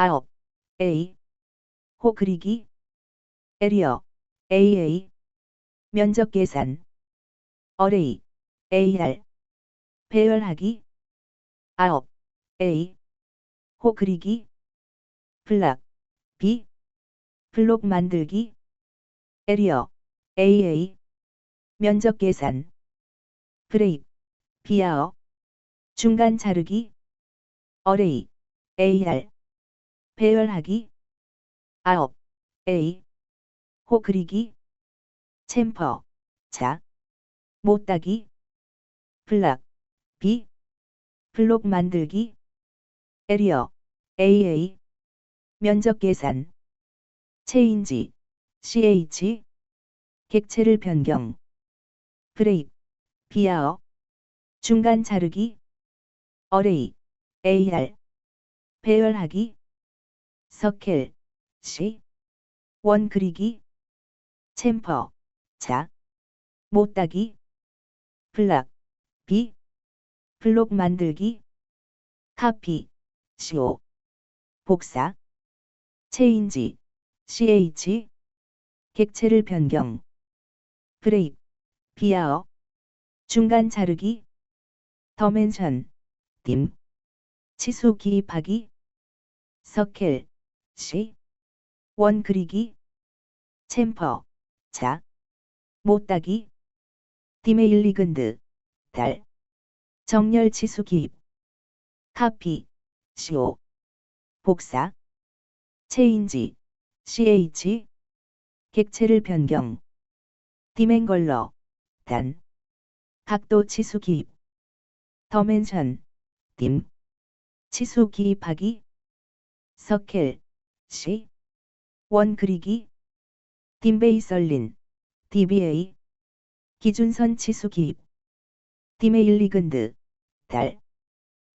아홉. A. 호 그리기. 에리어. AA 면적 계산. 어레이. AR 배열하기. 아홉. A. 호 그리기. 블락. B. 블록 만들기. 에리어. AA 면적 계산. 브레이크. 비아어. 중간 자르기. 어레이. AR 배열하기. 아홉. A. 호 그리기. 챔퍼. 자. 못따기. 블락. B. 블록 만들기. 에리어. AA 면적 계산. 체인지. CH 객체를 변경. 브레이크. 비아어. 중간 자르기. 어레이. AR 배열하기 서켈 C 원 그리기 챔퍼 자 못따기 블락 B 블록 만들기 카피 CO 복사 체인지 CH 객체를 변경 브레이크 비아어 중간 자르기 더멘션 딤 치수 기입하기 서켈 C 원 그리기. 챔퍼. 자. 못 따기. 디메일 리근드. 달. 정렬 치수 기입. 카피. CO 복사. 체인지. CH 객체를 변경. 디멘걸러. 단. 각도 치수 기입. 더멘션. 딤 치수 기입하기. 서켈 C 원 그리기. 딤베이설린. DBA 기준선 치수 기입. 디메일 리근드. 달.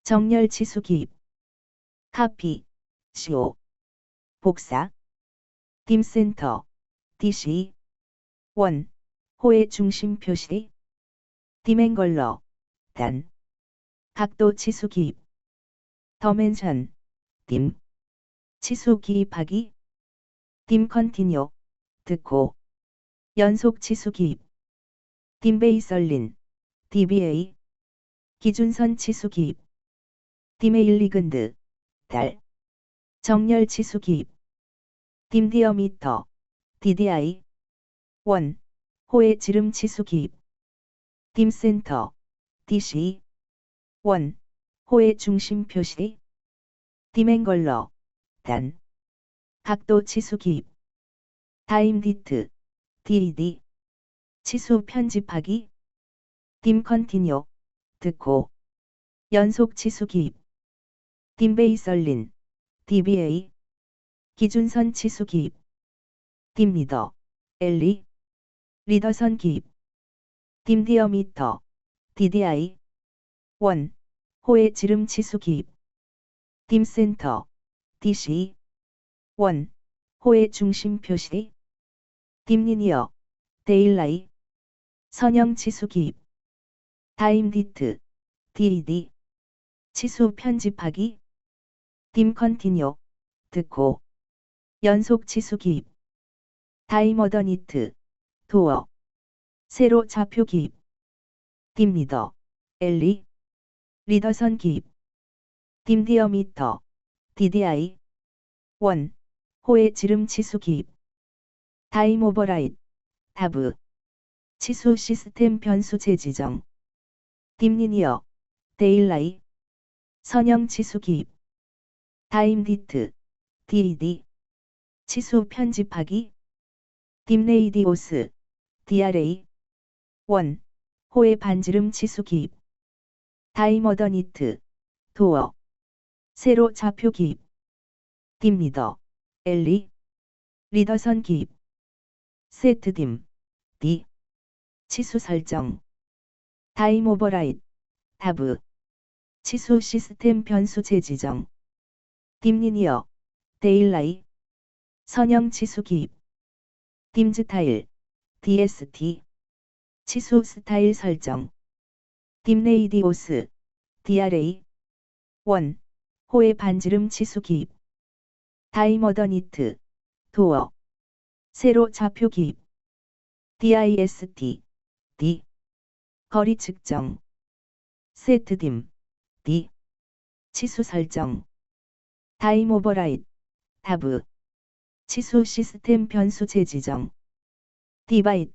정렬 치수 기입. 카피. CO 복사. 딤센터. DC 원. 호의 중심 표시. 디멘걸러. 단. 각도 치수 기입. 더멘션. 딤 치수 기입하기. 딤 컨티뉴 듣고. 연속 치수 기입. 딤베이설린. DBA 기준선 치수 기입. 디메일리근드. 달. 정렬 치수 기입. 딤디어미터. DDI 원. 호의 지름 치수 기입. 딤센터. DC 원. 호의 중심 표시. 디멘걸러 단. 각도 치수 기입. 타임 디트. DED 치수 편집하기. 딤 컨티뉴. 듣고. 연속 치수 기입. 딤 베이설린. DBA 기준선 치수 기입. 딤 리더. 엘리. 리더선 기입. 딤 디어미터. DDI 원. 호의 지름 치수 기입. 딤 센터 DC 원. 호의 중심 표시 딤리니어. 데일라이. 선형 치수 기입. 타임 디트. DED 치수 편집하기. 딤 컨티뉴. 듣고. 연속 치수 기입. 타임 어더니트. 도어. 세로 좌표 기입. 딤 리더. 엘리. 리더선 기입. 딤디어미터 DDI 원. 호의 지름 치수 기입. 타임 오버라이드 타브. 치수 시스템 변수 재지정. 딤리니어. 데일라이. 선형 치수 기입. 타임 디트. DED 치수 편집하기. 딤레이디오스. DRA 원. 호의 반지름 치수 기입. 타임 어더니트. 도어 세로 좌표 기입. 딤리더. 엘리. 리더선 기입. 세트 딤 D 치수 설정. 타임 오버라이드 타브. 치수 시스템 변수 재지정. 딤리니어. 데일라이. 선형 치수 기입. 딤스타일. DST 치수 스타일 설정. 딤레이디오스. DRA 원 호의 반지름 치수 기입 다이머더니트, 도어. 세로 좌표 기입. DIST, D. 거리 측정. 세트 딤, D. 치수 설정. 타임 오버라이드, 타브. 치수 시스템 변수 재지정. 디바이드,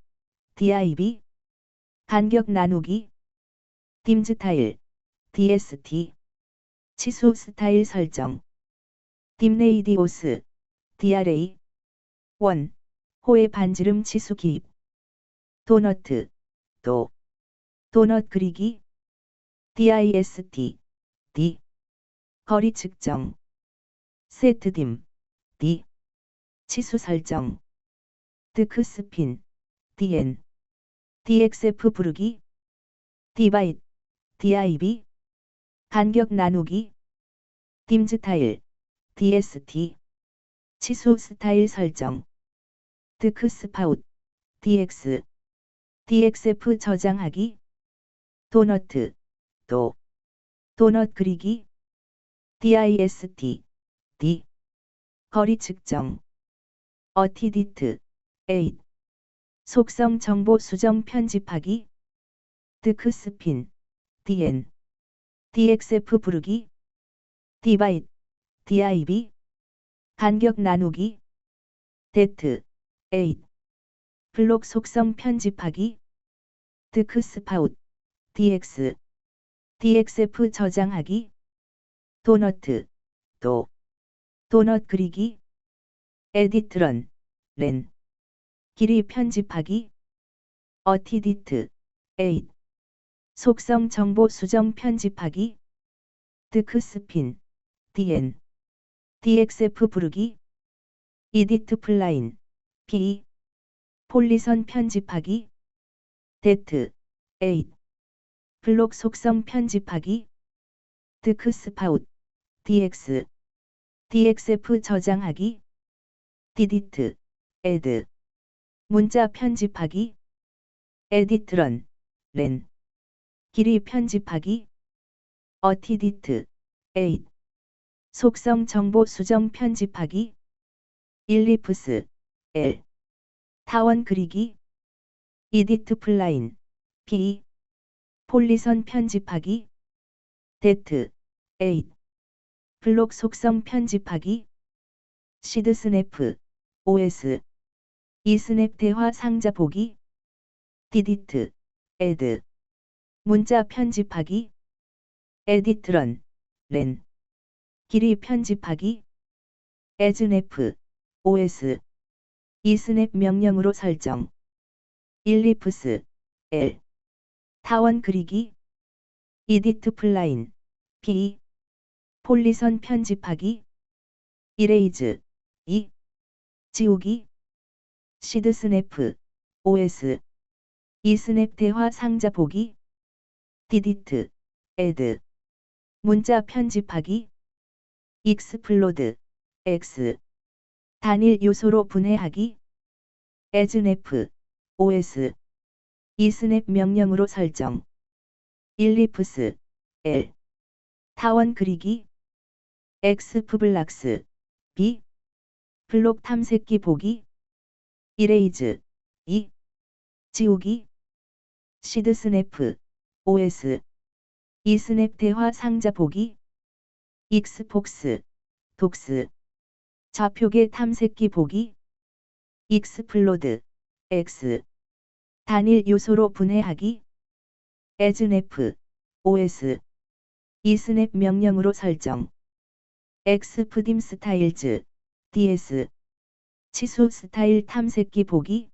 DIB. 간격 나누기. 딤즈 타일, DST. 치수 스타일 설정. 딤레이디오스, DRA. 1. 호의 반지름 치수 기입. 도너트, 도. 도넛 그리기. DIST, D. 거리 측정. 세트 딤, D. 치수 설정. 드크 스핀, DN. DXF 부르기. 디바이드, DIB. 간격 나누기. 딤즈 타일, DST. 치수 스타일 설정. 드크 스파웃, DX. DXF 저장하기. 도너트, 도. 도넛 그리기. DIST, D. 거리 측정. 어티디트, 8. 속성 정보 수정 편집하기. 드크 스핀, DN. DXF 부르기. 디바이드, DIB. 간격 나누기. 데트, 8. 블록 속성 편집하기. 드크 스파웃, DX. DXF 저장하기. 도너트, 도. 도넛 그리기. 에디트런, 렌. 길이 편집하기. 어티디트, 8. 속성 정보 수정 편집하기. 드크 스핀, DN. DXF 부르기. 이디트 플라인, P. 폴리선 편집하기. 데트, 8. 블록 속성 편집하기. 드크 스파웃, DX. DXF 저장하기. 디디트, 에드. 문자 편집하기. 에디트런, 렌. 길이 편집하기. 어티디트, 8. 속성 정보 수정 편집하기. 일리프스, L. 타원 그리기. 이디트 플라인, P. 폴리선 편집하기. 데트, 8. 블록 속성 편집하기. 시드 스냅프, OS. 이 스냅 대화 상자 보기. 디디트, 에드. 문자 편집하기. 에디트런, 렌. 길이 편집하기. 에즈네프, OS. 이 스냅 명령으로 설정. 일리프스, L. 타원 그리기. 이디트 플라인, P. 폴리선 편집하기. 이레이즈, 2. 지우기. 시드 스냅프, OS. 이 스냅 대화 상자 보기. 디디트, 에드. 문자 편집하기. 익스플로드, X. 단일 요소로 분해하기. 에즈네프, OS. 이 스냅 명령으로 설정. 일리프스, L. 타원 그리기. 엑스프블락스, B. 블록 탐색기 보기. 이레이즈, 2. 지우기. 시드 스냅프, OS. 이 스냅 대화 상자 보기. 익스폭스, 독스. 좌표계 탐색기 보기. 익스플로드, X. 단일 요소로 분해하기. 에즈네프, OS. 이 스냅 명령으로 설정. 엑스프딤 스타일즈, DS. 치수 스타일 탐색기 보기.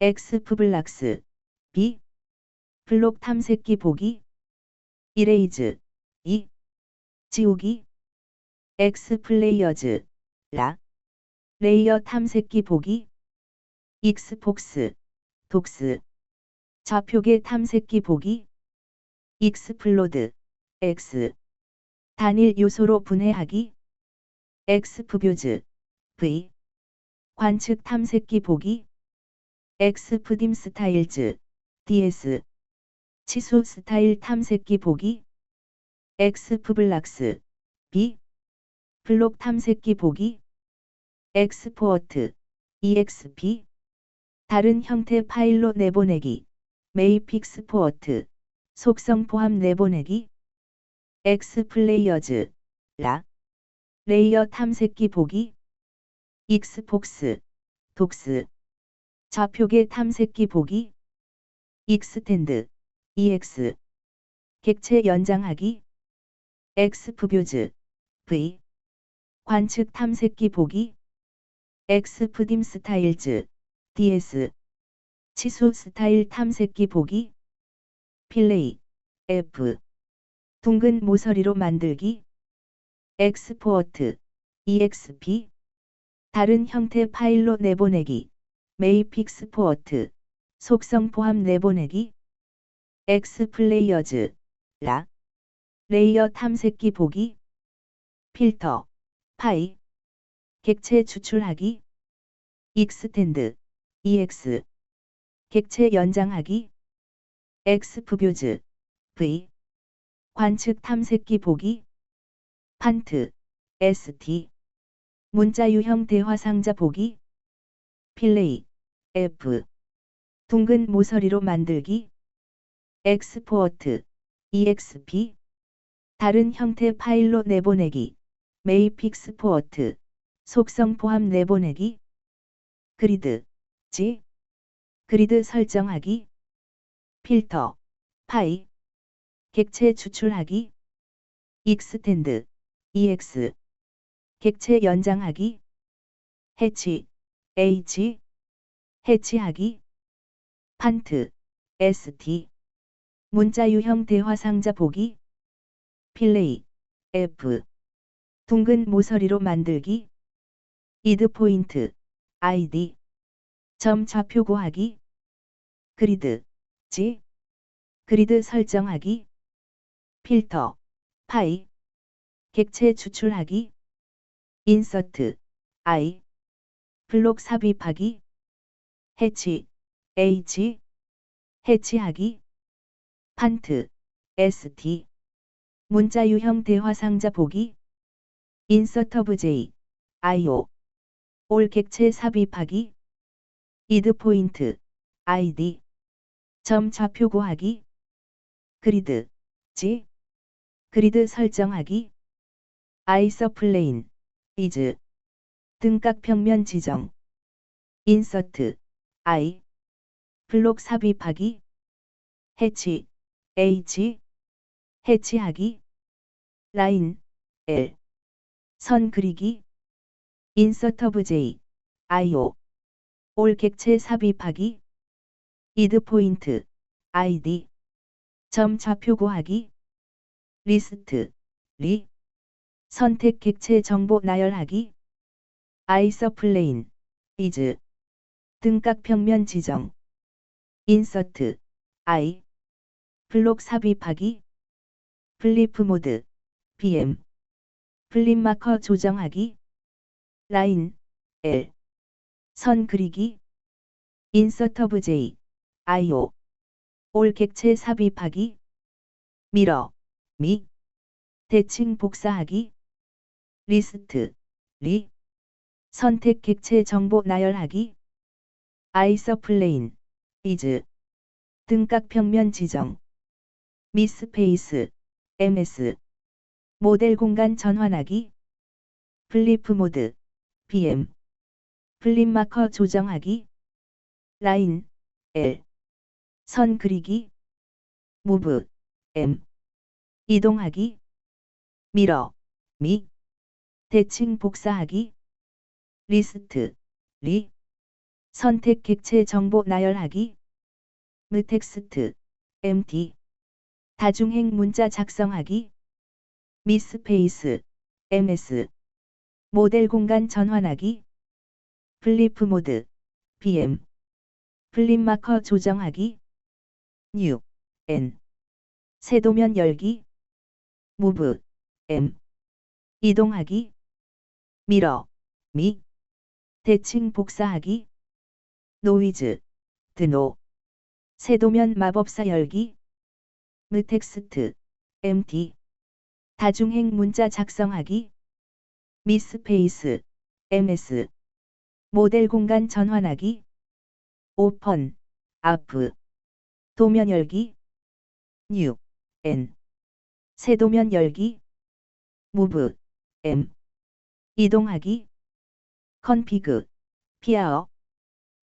엑스프블락스, B. 블록 탐색기 보기. 이레이즈, 2. 지우기. 엑스 플레이어즈, 라. 레이어 탐색기 보기. 익스폭스, 독스. 좌표계 탐색기 보기. 익스플로드, X. 단일 요소로 분해하기. 엑스프뷰즈, V. 관측 탐색기 보기. 엑스프딤 스타일즈, DS. 치수 스타일 탐색기 보기. 엑스프블락스, B. 블록 탐색기 보기. 엑스포어트, exp, 다른 형태 파일로 내보내기, 메이픽스 포어트, 속성 포함 내보내기, 엑스플레이어즈, 라, 레이어 탐색기 보기, 익스폭스, 독스, 좌표계 탐색기 보기, 익스텐드, ex, 객체 연장하기, 엑스프뷰즈, v, 관측 탐색기 보기, 엑스프딤 스타일즈, ds, 치수 스타일 탐색기 보기, 필레이, f, 둥근 모서리로 만들기, 엑스포어트, exp, 다른 형태 파일로 내보내기, 메이픽스포어트, 속성 포함 내보내기, 엑스플레이어즈, 라, 레이어 탐색기 보기, 필터, 파이, 객체 추출하기, 익스텐드, ex, 객체 연장하기, 엑스프뷰즈, v, 관측 탐색기 보기, 판트, st, 문자 유형 대화 상자 보기, 필레이, f, 둥근 모서리로 만들기, 엑스포어트, exp, 다른 형태 파일로 내보내기, 메이픽스포어트, 속성 포함 내보내기, 그리드, G, 그리드 설정하기, 필터, 파이, 객체 추출하기, 익스텐드, ex, 객체 연장하기, 해치, h, 해치하기, 판트, st, 문자 유형 대화 상자 보기, 필레이, f, 둥근 모서리로 만들기, 이드 포인트, id, 점 좌표 구하기, 그리드, g, 그리드 설정하기, 필터, 파이, 객체 추출하기, 인서트, i, 블록 삽입하기, 해치, h, 해치하기, 판트, st, 문자 유형 대화 상자 보기, 인서터브 j, io, 올 객체 삽입하기, 이드 포인트, id, 점 좌표 구하기, 그리드, g, 그리드 설정하기, 아이서플레인, 이즈, 등각 평면 지정, 인서트, i, 블록 삽입하기, 해치, h, 해치하기, 라인, l, 선 그리기, 인서터브 j, io, 올 객체 삽입하기, 이드 포인트, id, 점 좌표 구하기, 리스트, 리, 선택 객체 정보 나열하기, 아이서플레인, 이즈, 등각 평면 지정, 인서트, i, 블록 삽입하기, 플리프 모드, bm, 플립 마커 조정하기, 라인, l, 선 그리기, 인서터브 j, io, 올 객체 삽입하기, 미러, 미, 대칭 복사하기, 리스트, 리, 선택 객체 정보 나열하기, 아이서플레인, 이즈, 등각 평면 지정, 미스페이스, ms, 모델 공간 전환하기, 플리프 모드, bm, 플립 마커 조정하기, 라인, l, 선 그리기, 무브, m, 이동하기, 미러, 미, 대칭 복사하기, 리스트, 리, 선택 객체 정보 나열하기, 무텍스트, MT, 다중행 문자 작성하기, 미스페이스, MS, 모델 공간 전환하기, 플리프 모드, BM, 플립 마커 조정하기, 뉴, N, 세도면 열기, 무브, M, 이동하기, 미러, 미, 대칭 복사하기, 노이즈, 드노, 세도면 마법사 열기, 무 텍스트, MT, 다중행 문자 작성하기, 미스페이스, MS, 모델 공간 전환하기. 오펀 아프. 도면 열기. 뉴 N 세도면 열기. 무브 M 이동하기. 컨피그 피아어.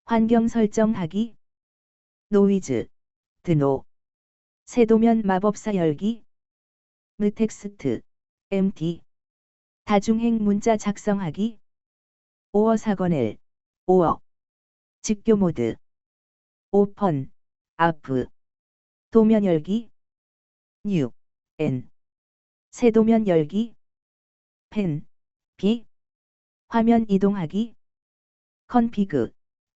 환경 설정하기. 노이즈 드노 세도면 마법사 열기 무텍스트 MT 다중행 문자 작성하기 오어 사건엘 오어 직교 모드 오펀 아프 도면 열기 뉴 N 세도면 열기 펜 B 화면 이동하기 컨피그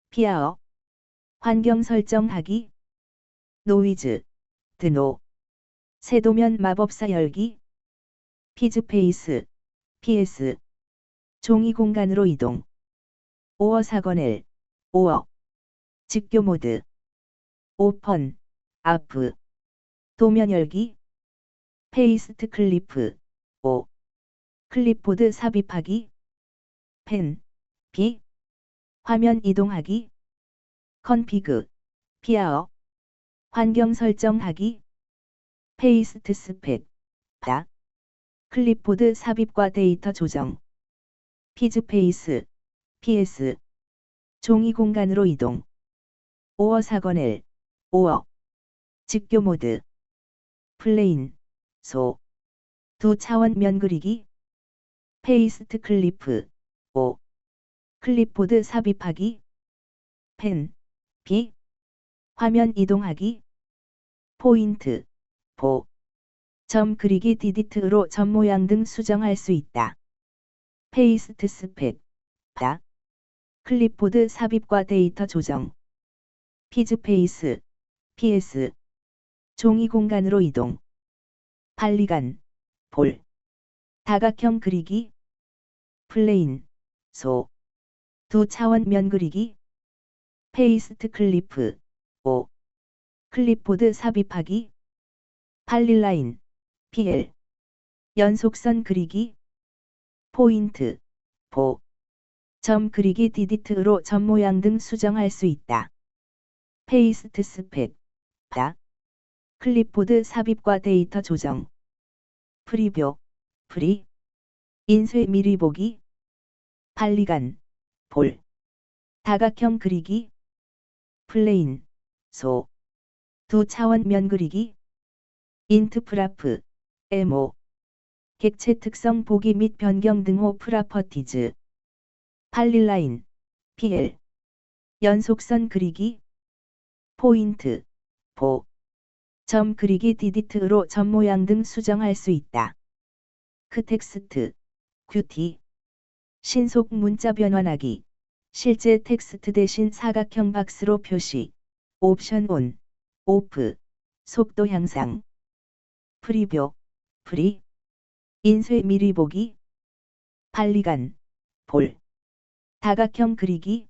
피아어 환경 설정하기 노이즈 드노. 세도면 마법사 열기. 피즈페이스. PS 종이 공간으로 이동. 오어 사건엘 오어 직교 모드. 오펀. 아프. 도면 열기. 페이스트 클리프. 오. 클립보드 삽입하기. 펜. B 화면 이동하기. 컨피그. 피아어 환경 설정하기. 페이스트 스펙 다. 클립보드 삽입과 데이터 조정. 피즈페이스 PS 종이 공간으로 이동. 오어 사건엘 오어. 직교 모드. 플레인 소. 두 차원 면 그리기. 페이스트 클리프 오 클립보드 삽입하기. 펜 B 화면 이동하기. 포인트. 보. 점 그리기 디디트로 점 모양 등 수정할 수 있다. 페이스트 스펙. 다 클립보드 삽입과 데이터 조정. 피즈페이스. PS 종이 공간으로 이동. 발리간. 볼. 다각형 그리기. 플레인. 소. 두 차원 면 그리기. 페이스트 클리프. 오 클립보드 삽입하기. 팔릴라인. PL 연속선 그리기. 포인트. 보 점 그리기 디디트로 점 모양 등 수정할 수 있다. 페이스트 스펙. 다. 클립보드 삽입과 데이터 조정. 프리뷰. 프리. 인쇄 미리 보기. 발리간. 볼. 다각형 그리기. 플레인. 소 두 차원 면 그리기. 인트 프라프 에모 객체 특성 보기 및 변경 등호 프라퍼티즈. 팔릴라인 PL 연속선 그리기. 포인트 보점 그리기 디디트로 점 모양 등 수정할 수 있다. 크텍스트 큐티 신속 문자 변환하기. 실제 텍스트 대신 사각형 박스로 표시. 옵션 온 오프 속도 향상. 프리뷰 프리. 인쇄 미리 보기. 발리간 볼. 다각형 그리기.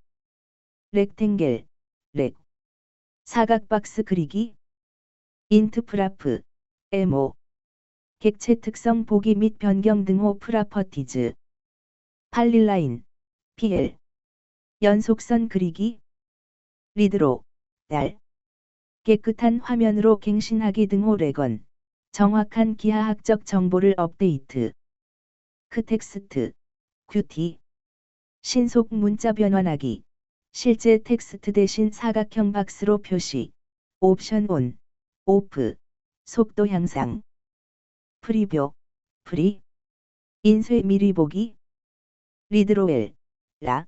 렉탱겔 렉. 사각 박스 그리기. 인트프라프 에모 객체 특성 보기 및 변경 등호 프라퍼티즈. 팔릴라인 PL 연속선 그리기. 리드로 달 깨끗한 화면으로 갱신하기 등호 레건 정확한 기하학적 정보를 업데이트. 크텍스트 큐티 신속 문자 변환하기. 실제 텍스트 대신 사각형 박스로 표시. 옵션 온 오프 속도 향상. 프리뷰 프리. 인쇄 미리 보기. 리드로웰 라.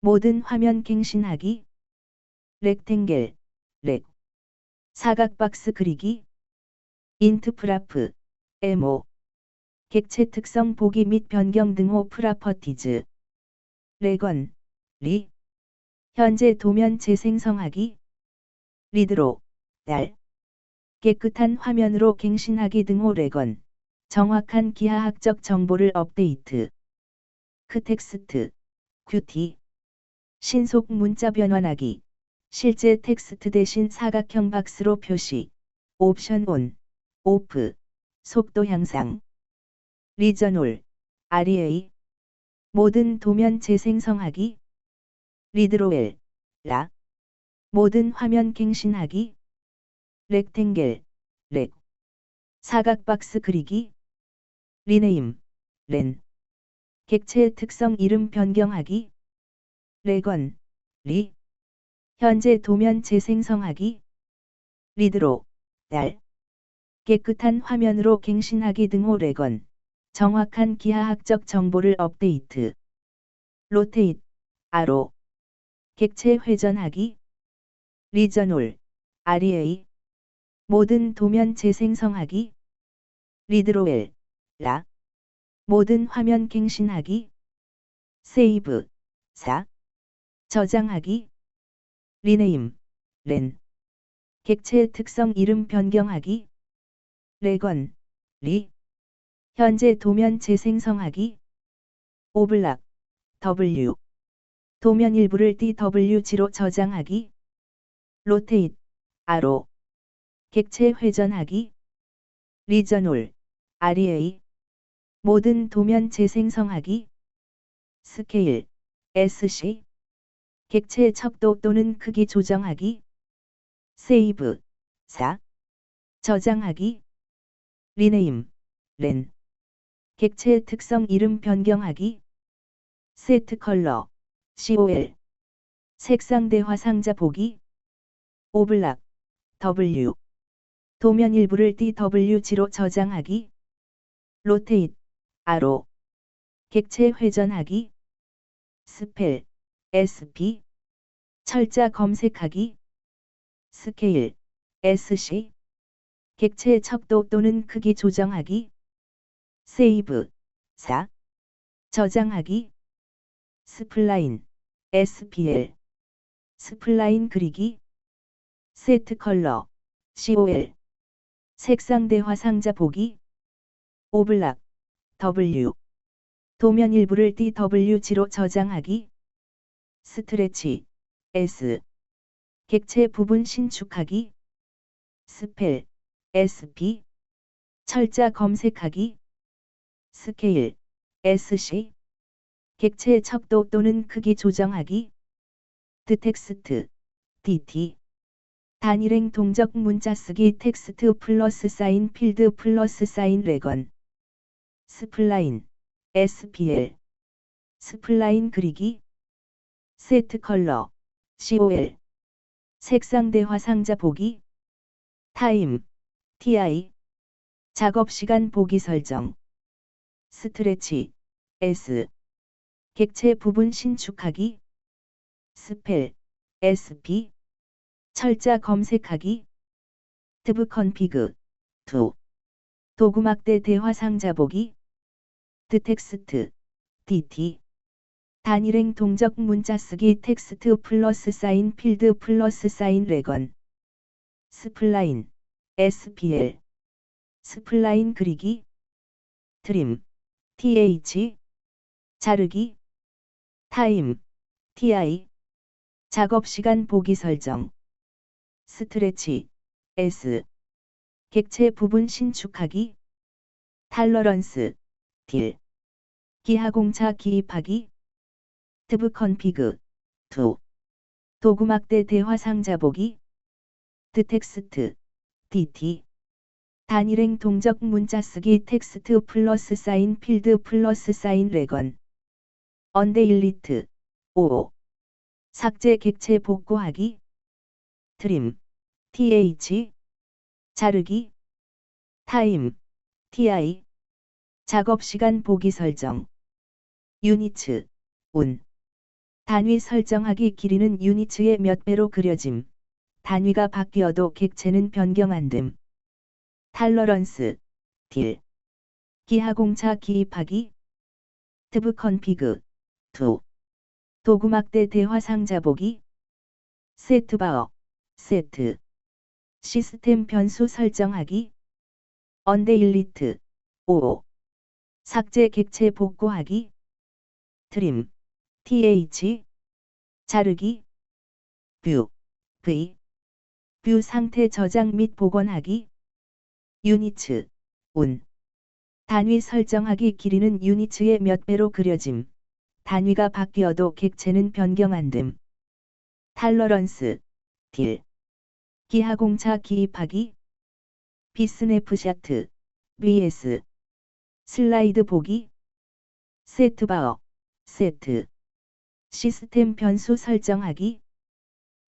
모든 화면 갱신하기. 렉탱겔 렉 사각 박스 그리기. 인트프라프 에모 객체 특성 보기 및 변경 등호 프라퍼티즈. 레건 리. 현재 도면 재생성하기. 리드로 달. 깨끗한 화면으로 갱신하기 등호 레건. 정확한 기하학적 정보를 업데이트. 크텍스트 큐티 신속 문자 변환하기 실제 텍스트 대신 사각형 박스로 표시 옵션 온 오프 속도 향상 리저놀 REA 모든 도면 재생성하기 리드로웰, 라. 모든 화면 갱신하기. 렉탱겔, 렉. 사각 박스 그리기. 리네임, 렌. 객체의 특성 이름 변경하기. 레건, 리. 현재 도면 재생성하기. 리드로, 달. 깨끗한 화면으로 갱신하기 등호 레건. 정확한 기하학적 정보를 업데이트. 로테잇, 아로. 객체 회전하기. 리저놀, REA. 모든 도면 재생성하기. 리드로웰, 라. 모든 화면 갱신하기. 세이브, 4. 저장하기. 리네임, 렌. 객체 특성 이름 변경하기. 레건, 리. 현재 도면 재생성하기. 오블락, W. 도면 일부를 DWG로 저장하기. 로테잇, 아로. 객체 회전하기. 리저놀, REA. 모든 도면 재생성하기. 스케일, SC. 객체 척도 또는 크기 조정하기. 세이브, 4. 저장하기. 리네임, 렌. 객체 특성 이름 변경하기. 세트 컬러, COL. 색상 대화 상자 보기. 오블락, W. 도면 일부를 DWG로 저장하기. 로테잇, 아로. 객체 회전하기. 스펠, SP. 철자 검색하기. 스케일, SC. 객체 척도 또는 크기 조정하기. 세이브, 4. 저장하기. 스플라인, SPL. 스플라인 그리기. 세트 컬러, COL. 색상 대화 상자 보기. 오블락, W. 도면 일부를 DWG로 저장하기. 스트레치, S. 객체 부분 신축하기. 스펠, SP. 철자 검색하기. 스케일, SC. 객체 척도 또는 크기 조정하기. 드텍스트, DT. 단일행 동적 문자 쓰기 텍스트 플러스 사인 필드 플러스 사인 레건. 스플라인, SPL. 스플라인 그리기. 세트 컬러, COL. 색상 대화 상자 보기. 타임, TI. 작업 시간 보기 설정. 스트레치, S. 객체 부분 신축하기. 스펠, SP. 철자 검색하기. 트브 컨피그, 2. 도구막대 대화 상자 보기. 드텍스트, DT. 단일행 동적 문자 쓰기 텍스트 플러스 사인 필드 플러스 사인 레건. 스플라인, SPL. 스플라인 그리기. 트림, TH. 자르기. 타임, TI. 작업 시간 보기 설정. 스트레치, S. 객체 부분 신축하기. 탈러런스, 딜. 기하공차 기입하기. 트브 컨피그, 2. 도구막대 대화 상자 보기. 드 텍스트, DT. 단일행 동적 문자 쓰기 텍스트 플러스 사인 필드 플러스 사인 레건. 언데일리트, 5. 삭제 객체 복구하기. 트림, th. 자르기. 타임, ti. 작업 시간 보기 설정. 유니츠, 운. 단위 설정하기 길이는 유니츠의 몇 배로 그려짐. 단위가 바뀌어도 객체는 변경 안 됨. 탈러런스, 딜. 기하공차 기입하기. 트브 컨피그, 2. 도구막대 대화 상자 보기. 세트바어, 세트. 시스템 변수 설정하기. 언데일리트, 5. 삭제 객체 복구하기. 트림, th. 자르기. 뷰, v. 뷰 상태 저장 및 복원하기. 유니츠, 운. 단위 설정하기 길이는 유니츠의 몇 배로 그려짐. 단위가 바뀌어도 객체는 변경 안 됨. 탈러런스, 딜. 기하공차 기입하기. 비스냅샷, vs. 슬라이드 보기. 세트바어, 세트. 시스템 변수 설정하기.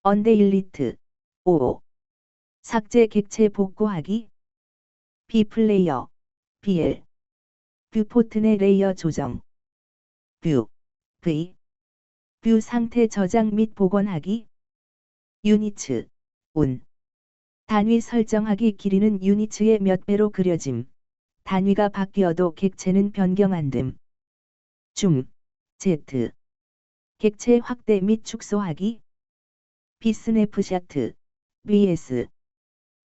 언데일리트, 5. 삭제 객체 복구하기. 비플레이어, BL. 뷰 포트 내 레이어 조정. 뷰, V. 뷰 상태 저장 및 복원하기. 유니츠, 운. 단위 설정하기 길이는 유니츠의 몇 배로 그려짐. 단위가 바뀌어도 객체는 변경 안 됨. 줌, Z. 객체 확대 및 축소하기. 비스냅샷, vs.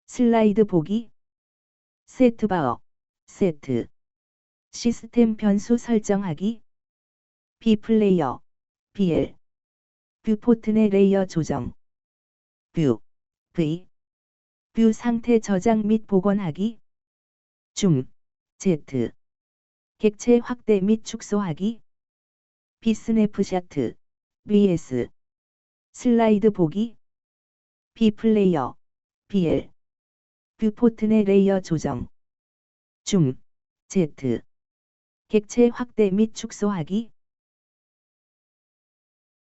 슬라이드 보기. 세트바어, 세트. 시스템 변수 설정하기. 비플레이어, BL. 뷰 포트 내 레이어 조정. 뷰, V. 뷰 상태 저장 및 복원하기. 줌, Z. 객체 확대 및 축소하기. 비스냅샷, vs. 슬라이드 보기. 비플레이어, BL. 뷰포트 내 레이어 조정. 줌, Z. 객체 확대 및 축소하기.